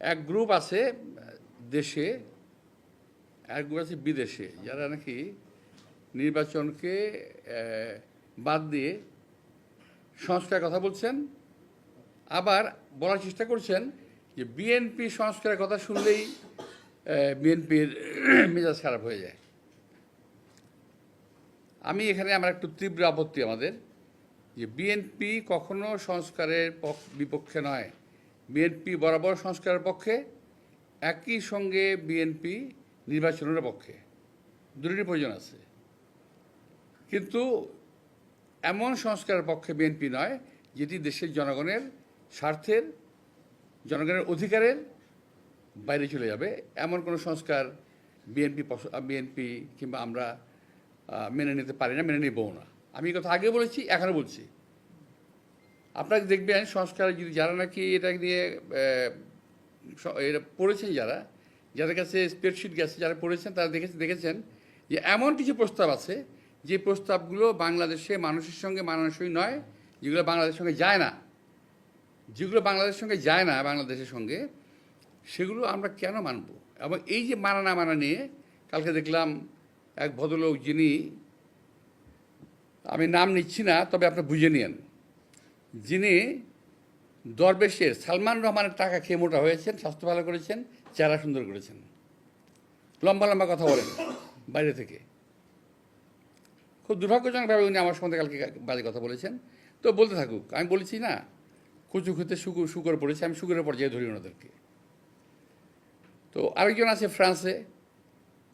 এক গ্রুপ আছে, দেশে, এক গ্রুপ আছে বিদেশে, যারা নাকি নির্বাচনকে বাদ দিয়ে সংস্কারের কথা বলছেন, আবার বলার চেষ্টা করছেন যে বিএনপি সংস্কারের কথা শুনলেই বিএনপির মেজাজ খারাপ হয়ে যায়। আমি এখানে আমার একটু তীব্র আপত্তি আমাদের যে বিএনপি কখনো সংস্কারের পক- বিপক্ষে নয়। বিএনপি বরাবর সংস্কারের পক্ষে, একই সঙ্গে বিএনপি নির্বাচনের পক্ষে। দুটোরই প্রয়োজন আছে। কিন্তু এমন সংস্কারের পক্ষে বিএনপি নয়, যেটি দেশের জনগণের স্বার্থের, জনগণের অধিকারের বাইরে চলে যাবে। এমন কোনো সংস্কার বিএনপি বিএনপি কিংবা আমরা মেনে নিতে পারি না, মেনে নিবও না। আমি কথা আগে বলেছি, এখনও বলছি। আপনারা দেখবেন সংস্কার যদি যারা নাকি এটা নিয়ে এটা পড়েছেন যারা, যাদের কাছে স্প্রেডশিট গেছে, যারা পড়েছেন, তারা দেখেছে, দেখেছেন যে এমন কিছু প্রস্তাব আছে যে প্রস্তাবগুলো বাংলাদেশে মানুষের সঙ্গে মানানসই নয়, যেগুলো বাংলাদেশের সঙ্গে যায় না। যেগুলো বাংলাদেশের সঙ্গে যায় না বাংলাদেশের সঙ্গে, সেগুলো আমরা কেন মানব? এবং এই যে মানা না মানা নিয়ে কালকে দেখলাম এক ভদ্রলোক যিনি, আমি নাম নিচ্ছি না, তবে আপনি বুঝে নিন যিনি দরবেশের সালমান রহমানের টাকা খেয়ে মোটা হয়েছেন স্বাস্থ্য ভালো করেছেন চেহারা সুন্দর করেছেন। লম্বা লম্বা কথা বলেন বাইরে থেকে। খুব দুর্ভাগ্যজনকভাবে উনি আমার সম্বন্ধে কালকে বাজে কথা বলেছেন। তো বলতে থাকুক আমি বলেছি না কচু খেতে শুকুর শুকর পড়েছে আমি শুকুরের পর্যায়ে ধরি ওনাদেরকে। তো আরেকজন আছে ফ্রান্সে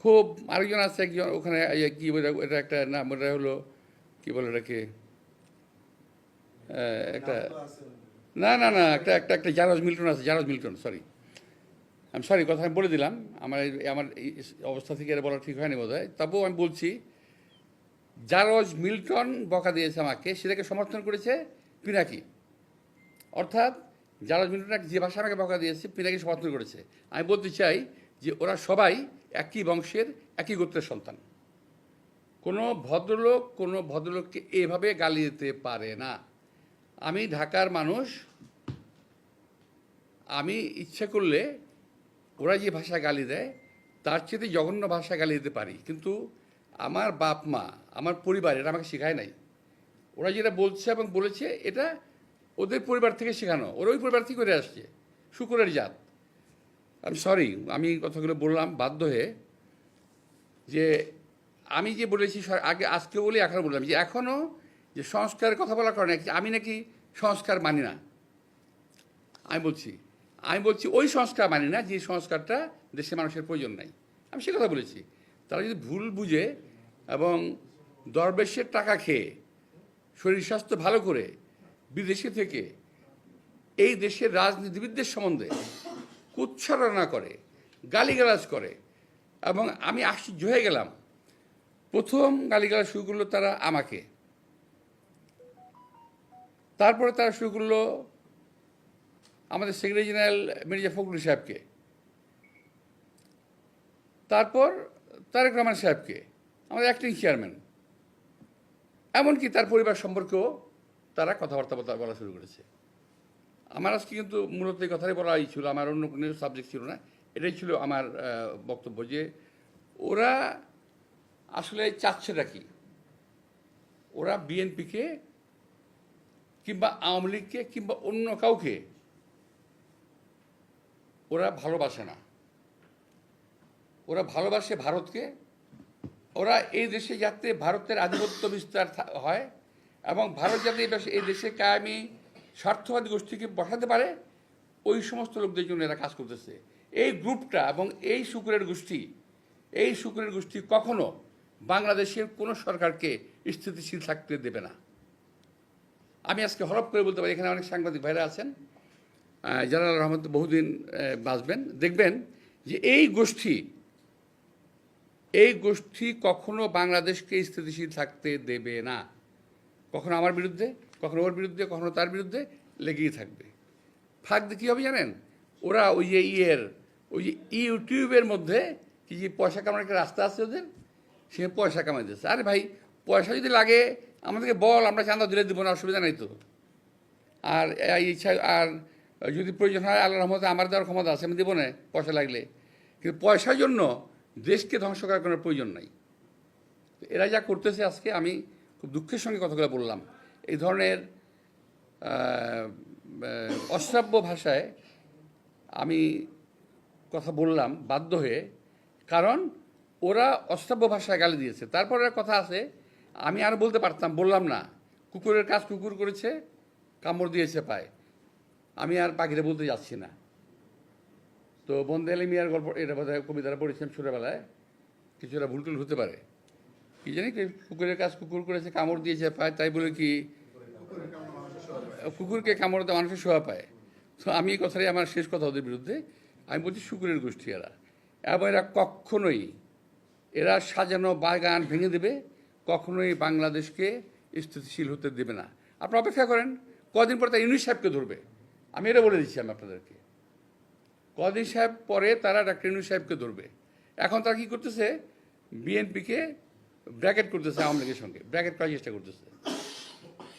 খুব আরেকজন আছে একজন ওখানে এই কি এটা একটা নাম ওটা হলো কী বলে আহ, একটা না না না একটা একটা একটা জারজ মিল্টন আছে জারজ মিল্টন সরি আমি সরি কথা আমি বলে দিলাম। আমার আমার অবস্থা থেকে এটা বলা ঠিক হয়নি বোধ হয় তবুও আমি বলছি জারজ মিল্টন বকা দিয়েছে আমাকে সেটাকে সমর্থন করেছে পিনাকি। অর্থাৎ জারজ মিল্টন যে ভাষা আমাকে বকা দিয়েছে পিনাকি সমর্থন করেছে। আমি বলতে চাই যে ওরা সবাই একই বংশের একই গোত্রের সন্তান। কোনো ভদ্রলোক কোনো ভদ্রলোককে এভাবে গালি দিতে পারে না। আমি ঢাকার মানুষ, আমি ইচ্ছে করলে ওরা যে ভাষা গালি দেয়, তার চেয়ে জঘন্য ভাষা গালি দিতে পারি। কিন্তু আমার বাপ মা, আমার পরিবার এটা আমাকে শেখায় নাই। ওরা যেটা বলছে এবং বলেছে, এটা ওদের পরিবার থেকে শেখানো। ওরা ওই পরিবার থেকে করে আসছে। শুকুরের জাত। আমি সরি আমি কথাগুলো বললাম বাধ্য হয়ে যে আমি যে বলেছি আগে আজকে বলি এখনও বললাম যে এখনও যে সংস্কারের কথা বলার কারণে আমি নাকি সংস্কার মানি না? আমি বলছি আমি বলছি ওই সংস্কার মানি না, যে সংস্কারটা দেশের মানুষের প্রয়োজন নাই। আমি সে কথা বলেছি। তারা যদি ভুল বুঝে এবং দরবেশের টাকা খেয়ে, শরীর স্বাস্থ্য ভালো করে, বিদেশে থেকে, এই দেশের রাজনীতিবিদদের সম্বন্ধে কুচ্ছারণা করে, গালিগালাজ করে, এবং আমি আশ্চর্য হয়ে গেলাম। প্রথম গালিগালাজ শুরু করল তারা আমাকে। তারপরে তারা শুরু করল আমাদের সেক্রেটারি জেনারেল মির্জা ফখরুল সাহেবকে। তারপর তারেক রহমান সাহেবকে, আমাদের অ্যাক্টিং চেয়ারম্যান এমনকি তার পরিবার সম্পর্কেও তারা কথাবার্তা বলা- শুরু করেছে। আমার আজকে কিন্তু মূলত এই কথাই বলাই ছিল, আমার অন্য কোনো সাবজেক্ট ছিল না। এটাই ছিল আমার বক্তব্য যে ওরা আসলে চাচ্ছেটা কি? ওরা বিএনপিকে কিংবা আওয়ামী লীগকে কিংবা অন্য কাউকে, ওরা ভালোবাসে না। ওরা ভালোবাসে ভারতকে। ওরা এই দেশে যাতে ভারতের আধিপত্য বিস্তার হয় এবং ভারত যাতে এই দেশে- কায়েমি, স্বার্থবাদী গোষ্ঠীকে বসাতে পারে, ওই সমস্ত লোকদের জন্য এরা কাজ করতেছে। এই গ্রুপটা এবং এই শুকুরের গোষ্ঠী, এই শুকুরের গোষ্ঠী কখনো বাংলাদেশের কোনো সরকারকে স্থিতিশীল থাকতে দেবে না। আমি আজকে হরপ করে বলতে পারি, এখানে অনেক সাংবাদিক ভাইরা আছেন। জালাল রহমান বহুদিন বাঁচবেন। দেখবেন যে এই গোষ্ঠী এই গোষ্ঠী কখনো বাংলাদেশকে স্থিতিশীল থাকতে দেবে না। কখনো আমার বিরুদ্ধে, কখনো ওর বিরুদ্ধে, কখনো তার বিরুদ্ধে লেগেই থাকবে। ফাঁক দিয়ে কী হবে জানেন? ওরা ওই যে ইয়ের, ওই যে ইউটিউবের মধ্যে কি যে পয়সা কামানোর একটা রাস্তা আছে ওদের, সে পয়সা কামাই দিচ্ছে। আরে ভাই, পয়সা যদি লাগে আমাদেরকে বল, আমরা চাঁদা দিলে দেবো না, অসুবিধা নাই তো। আর ইচ্ছা, আর যদি প্রয়োজন হয় আল্লাহ রহমতে আমার দেওয়ার ক্ষমতা আছে, আমি দেবো না, পয়সা লাগলে। কিন্তু পয়সার জন্য দেশকে ধ্বংস করার কোনো প্রয়োজন নাই। এরা যা করতেছে আজকে, আমি খুব দুঃখের সঙ্গে কথাগুলো বললাম। এই ধরনের অশ্রাব্য ভাষায় আমি কথা বললাম, বাধ্য হয়ে। কারণ ওরা অশ্রাব্য ভাষায় গালি দিয়েছে। তারপরে কথা আছে আমি আর বলতে পারতাম, বললাম না। কুকুরের কাজ কুকুর করেছে, কামড় দিয়েছে পায়। আমি আর পাখিরে বলতে যাচ্ছি না। তো বন্দে আলী মিয়ার গল্প, এটা বোধহয় কবিতাটা পড়েছিলাম ছোটোবেলায়। কিছুটা ভুল টুল হতে পারে। কি জানি কুকুরের কাজ কুকুর করেছে, কামড় দিয়েছে পায়, তাই বলে কি, কুকুরকে কামড় দেওয়া মানুষের শোয়া পায়। তো আমি এই কথাটাই আমার শেষ কথা ওদের বিরুদ্ধে। আমি বলছি শুকুরের গোষ্ঠী এরা। এবং এরা কখনোই এরা সাজানো বাগান ভেঙে দেবে কখনোই বাংলাদেশকে স্থিতিশীল হতে দেবে না। আপনারা অপেক্ষা করেন, কদিন পর তারা ইউনিস সাহেবকে ধরবে। আমি এটা বলে দিচ্ছি আমি আপনাদেরকে। কদিন সাহেব পরে তারা ডাক্তার ইউনুস সাহেবকে ধরবে। এখন তারা কী করতেছে? বিএনপিকে ব্র্যাকেট করতেছে আওয়ামী লীগের সঙ্গে, ব্র্যাকেট করার চেষ্টা করতেছে।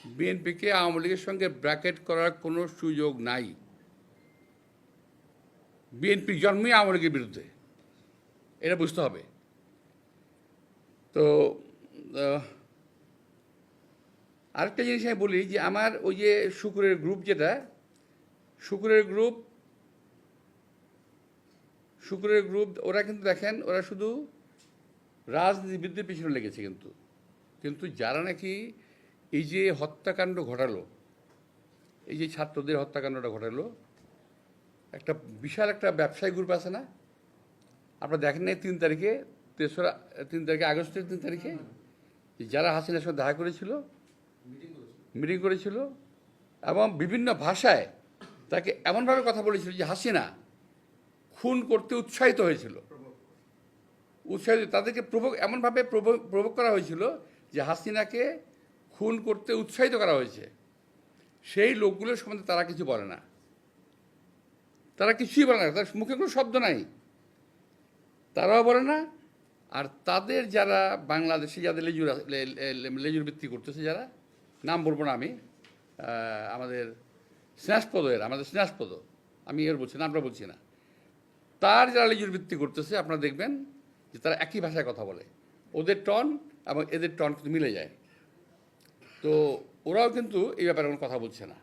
বিএনপিকে আওয়ামী লীগের সঙ্গে ব্র্যাকেট করার কোনো সুযোগ নাই। বিএনপি জন্মই আওয়ামী লীগের বিরুদ্ধে। এটা বুঝতে হবে। তো আরেকটা জিনিস আমি বলি যে আমার ওই যে শুকুরের গ্রুপ যেটা, শুকুরের গ্রুপ শুকুরের গ্রুপ ওরা কিন্তু দেখেন, ওরা শুধু রাজনীতিবিদদের পিছনে লেগেছে কিন্তু। কিন্তু যারা নাকি এই যে হত্যাকাণ্ড ঘটালো, এই যে ছাত্রদের হত্যাকাণ্ডটা ঘটালো, একটা বিশাল একটা ব্যবসায়ী গ্রুপ আছে না? আপনারা দেখেন নাই তিন তারিখে, তেসরা, তিন তারিখে, আগস্টের তিন তারিখে? যারা হাসিনার সঙ্গে দেখা করেছিল মিটিং করেছিল। এবং বিভিন্ন ভাষায় তাকে এমনভাবে কথা বলেছিল যে হাসিনা খুন করতে উৎসাহিত হয়েছিল। উৎসাহিত তাদেরকে প্রভোগ এমনভাবে প্রভোগ করা হয়েছিল যে হাসিনাকে খুন করতে উৎসাহিত করা হয়েছে। সেই লোকগুলোর সম্বন্ধে তারা কিছু বলে না। তারা কিছুই বলে না তার মুখে কোনো শব্দ নাই। তারাও বলে না আর তাদের যারা বাংলাদেশে যাদের লেজুর লেজুর বৃত্তি করতেছে যারা, নাম বলব না আমি আমাদের স্নেহাসপদ এর আমাদের স্নেহাসপদ, আমি এর বলছি না, আমরা বলছি না। তার যারা লেজুর বৃত্তি করতেছে, আপনারা দেখবেন যে তারা একই ভাষায় কথা বলে। ওদের টন এবং এদের টন কিন্তু মিলে যায়। তো ওরাও কিন্তু এই ব্যাপারে কোনো কথা বলছে না।